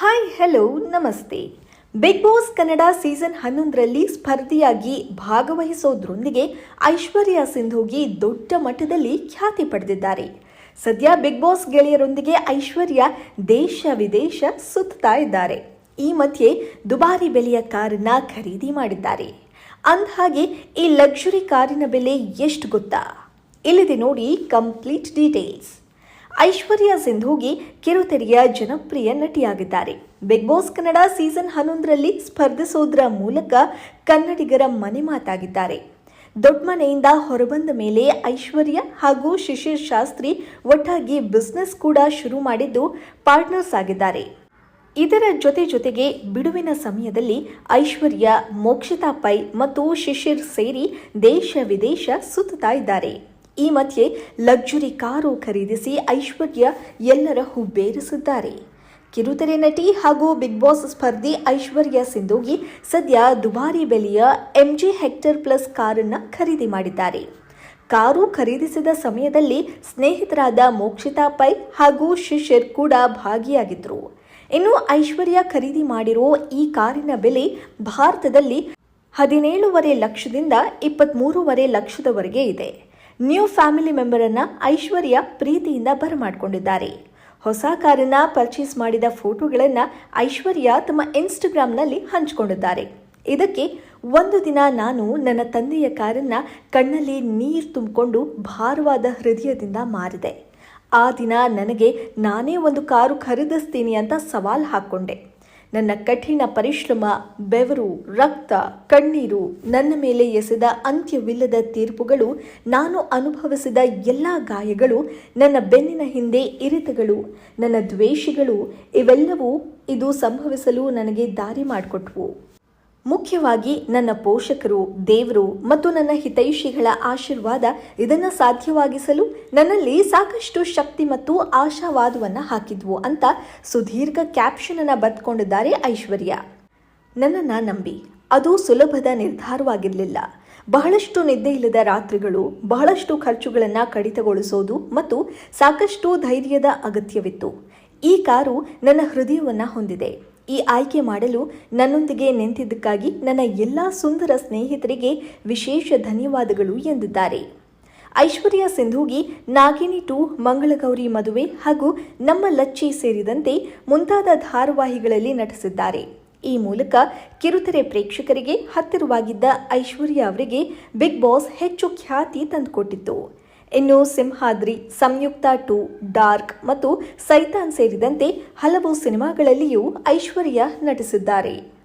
Hi hello ನಮಸ್ತೆ. Bigg Boss Kannada season ಹನ್ನೊಂದರಲ್ಲಿ ಸ್ಪರ್ಧಿಯಾಗಿ ಭಾಗವಹಿಸೋದ್ರೊಂದಿಗೆ ಐಶ್ವರ್ಯ ಸಿಂಧುಗೆ ದೊಡ್ಡ ಮಟ್ಟದಲ್ಲಿ ಖ್ಯಾತಿ ಪಡೆದಿದ್ದಾರೆ. ಸದ್ಯ ಬಿಗ್ ಬಾಸ್ ಗೆಳೆಯರೊಂದಿಗೆ ಐಶ್ವರ್ಯ ದೇಶ ವಿದೇಶ ಸುತ್ತಾ ಇದ್ದಾರೆ. ಈ ಮಧ್ಯೆ ದುಬಾರಿ ಬೆಲೆಯ ಕಾರನ್ನ ಖರೀದಿ ಮಾಡಿದ್ದಾರೆ. ಅಂದಹಾಗೆ ಈ ಲಕ್ಸುರಿ ಕಾರಿನ ಬೆಲೆ ಎಷ್ಟು ಗೊತ್ತಾ? ಇಲ್ಲಿದೆ ನೋಡಿ ಕಂಪ್ಲೀಟ್ ಡೀಟೇಲ್ಸ್ ಐಶ್ವರ್ಯ ಸಿಂಧೂಗಿ ಕಿರುತೆರೆಯ ಜನಪ್ರಿಯ ನಟಿಯಾಗಿದ್ದಾರೆ. ಬಿಗ್ ಬಾಸ್ ಕನ್ನಡ ಸೀಸನ್ ಹನ್ನೊಂದರಲ್ಲಿ ಸ್ಪರ್ಧಿಸೋದ್ರ ಮೂಲಕ ಕನ್ನಡಿಗರ ಮನೆ ಮಾತಾಗಿದ್ದಾರೆ. ದೊಡ್ಡ ಮನೆಯಿಂದ ಹೊರಬಂದ ಮೇಲೆ ಐಶ್ವರ್ಯ ಹಾಗೂ ಶಿಶಿರ್ ಶಾಸ್ತ್ರಿ ಒಟ್ಟಾಗಿ ಬಿಸ್ನೆಸ್ ಕೂಡ ಶುರು ಮಾಡಿದ್ದು ಪಾರ್ಟ್ನರ್ಸ್ ಆಗಿದ್ದಾರೆ. ಇದರ ಜೊತೆ ಜೊತೆಗೆ ಬಿಡುವಿನ ಸಮಯದಲ್ಲಿ ಐಶ್ವರ್ಯ, ಮೋಕ್ಷಿತಾ ಪೈ ಮತ್ತು ಶಿಶಿರ್ ಸೇರಿ ದೇಶ ವಿದೇಶ ಸುತ್ತಾ ಇದ್ದಾರೆ. ಈ ಮಧ್ಯೆ ಲಕ್ಸುರಿ ಕಾರು ಖರೀದಿಸಿ ಐಶ್ವರ್ಯ ಎಲ್ಲರ ಹುಬ್ಬೇರಿಸಿದ್ದಾರೆ. ಕಿರುತೆರೆ ನಟಿ ಹಾಗೂ ಬಿಗ್ ಬಾಸ್ ಸ್ಪರ್ಧಿ ಐಶ್ವರ್ಯ ಸಿಂಧೂಗಿ ಸದ್ಯ ದುಬಾರಿ ಬೆಲೆಯ ಎಂಜಿ ಹೆಕ್ಟರ್ ಪ್ಲಸ್ ಕಾರನ್ನು ಖರೀದಿ ಮಾಡಿದ್ದಾರೆ. ಕಾರು ಖರೀದಿಸಿದ ಸಮಯದಲ್ಲಿ ಸ್ನೇಹಿತರಾದ ಮೋಕ್ಷಿತಾ ಪೈ ಹಾಗೂ ಶಿಶಿರ್ ಕೂಡ ಭಾಗಿಯಾಗಿದ್ದರು. ಇನ್ನು ಐಶ್ವರ್ಯ ಖರೀದಿ ಮಾಡಿರೋ ಈ ಕಾರಿನ ಬೆಲೆ ಭಾರತದಲ್ಲಿ ಹದಿನೇಳೂವರೆ ಲಕ್ಷದಿಂದ ಇಪ್ಪತ್ತ್ಮೂರುವರೆ ಲಕ್ಷದವರೆಗೆ ಇದೆ. ನ್ಯೂ ಫ್ಯಾಮಿಲಿ ಮೆಂಬರನ್ನು ಐಶ್ವರ್ಯ ಪ್ರೀತಿಯಿಂದ ಬರಮಾಡಿಕೊಂಡಿದ್ದಾರೆ. ಹೊಸ ಕಾರನ್ನ ಪರ್ಚೇಸ್ ಮಾಡಿದ ಫೋಟೋಗಳನ್ನು ಐಶ್ವರ್ಯ ತಮ್ಮ ಇನ್ಸ್ಟಾಗ್ರಾಮ್ನಲ್ಲಿ ಹಂಚಿಕೊಂಡಿದ್ದಾರೆ. ಇದಕ್ಕೆ ಒಂದು ದಿನ ನಾನು ನನ್ನ ತಂದೆಯ ಕಾರನ್ನ ಕಣ್ಣಲ್ಲಿ ನೀರು ತುಂಬಿಕೊಂಡು ಭಾರವಾದ ಹೃದಯದಿಂದ ಮಾರಿದೆ. ಆ ದಿನ ನನಗೆ ನಾನೇ ಒಂದು ಕಾರು ಖರೀದಿಸ್ತೀನಿ ಅಂತ ಸವಾಲ್ ಹಾಕ್ಕೊಂಡೆ. ನನ್ನ ಕಠಿಣ ಪರಿಶ್ರಮ, ಬೆವರು, ರಕ್ತ, ಕಣ್ಣೀರು, ನನ್ನ ಮೇಲೆ ಎಸೆದ ಅಂತ್ಯವಿಲ್ಲದ ತೀರ್ಪುಗಳು, ನಾನು ಅನುಭವಿಸಿದ ಎಲ್ಲ ಗಾಯಗಳು, ನನ್ನ ಬೆನ್ನಿನ ಹಿಂದೆ ಇರಿತಗಳು, ನನ್ನ ದ್ವೇಷಿಗಳು, ಇವೆಲ್ಲವೂ ಇದು ಸಂಭವಿಸಲು ನನಗೆ ದಾರಿ ಮಾಡಿಕೊಟ್ವು. ಮುಖ್ಯವಾಗಿ ನನ್ನ ಪೋಷಕರು, ದೇವರು ಮತ್ತು ನನ್ನ ಹಿತೈಷಿಗಳ ಆಶೀರ್ವಾದ ಇದನ್ನು ಸಾಧ್ಯವಾಗಿಸಲು ನನ್ನಲ್ಲಿ ಸಾಕಷ್ಟು ಶಕ್ತಿ ಮತ್ತು ಆಶಾವಾದವನ್ನು ಹಾಕಿದ್ವು ಅಂತ ಸುದೀರ್ಘ ಕ್ಯಾಪ್ಷನ್ ಅನ್ನು ಬರೆದುಕೊಂಡಿದ್ದಾರೆ ಐಶ್ವರ್ಯ. ನನ್ನನ್ನು ನಂಬಿ. ಅದು ಸುಲಭದ ನಿರ್ಧಾರವಾಗಿರಲಿಲ್ಲ. ಬಹಳಷ್ಟು ನಿದ್ದೆ ಇಲ್ಲದ ರಾತ್ರಿಗಳು, ಬಹಳಷ್ಟು ಖರ್ಚುಗಳನ್ನು ಕಡಿತಗೊಳಿಸೋದು ಮತ್ತು ಸಾಕಷ್ಟು ಧೈರ್ಯದ ಅಗತ್ಯವಿತ್ತು. ಈ ಕಾರು ನನ್ನ ಹೃದಯವನ್ನು ಹೊಂದಿದೆ. ಈ ಆಯ್ಕೆ ಮಾಡಲು ನನ್ನೊಂದಿಗೆ ನಿಂತಿದ್ದಕ್ಕಾಗಿ ನನ್ನ ಎಲ್ಲ ಸುಂದರ ಸ್ನೇಹಿತರಿಗೆ ವಿಶೇಷ ಧನ್ಯವಾದಗಳು ಎಂದಿದ್ದಾರೆ. ಐಶ್ವರ್ಯ ಸಿಂಧೂಗಿ ನಾಗಿನಿ ಟು ಮಂಗಳಗೌರಿ ಮದುವೆ ಹಾಗೂ ನಮ್ಮ ಲಚ್ಚಿ ಸೇರಿದಂತೆ ಮುಂತಾದ ಧಾರಾವಾಹಿಗಳಲ್ಲಿ ನಟಿಸಿದ್ದಾರೆ. ಈ ಮೂಲಕ ಕಿರುತೆರೆ ಪ್ರೇಕ್ಷಕರಿಗೆ ಹತ್ತಿರವಾಗಿದ್ದ ಐಶ್ವರ್ಯ ಅವರಿಗೆ ಬಿಗ್ ಬಾಸ್ ಹೆಚ್ಚು ಖ್ಯಾತಿ ತಂದುಕೊಟ್ಟಿತ್ತು. ಇನ್ನು ಸಿಂಹಾದ್ರಿ ಸಂಯುಕ್ತ ಟು ಡಾರ್ಕ್ ಮತ್ತು ಸೈತಾನ್ ಸೇರಿದಂತೆ ಹಲವು ಸಿನಿಮಾಗಳಲ್ಲಿಯೂ ಐಶ್ವರ್ಯ ನಟಿಸಿದ್ದಾರೆ.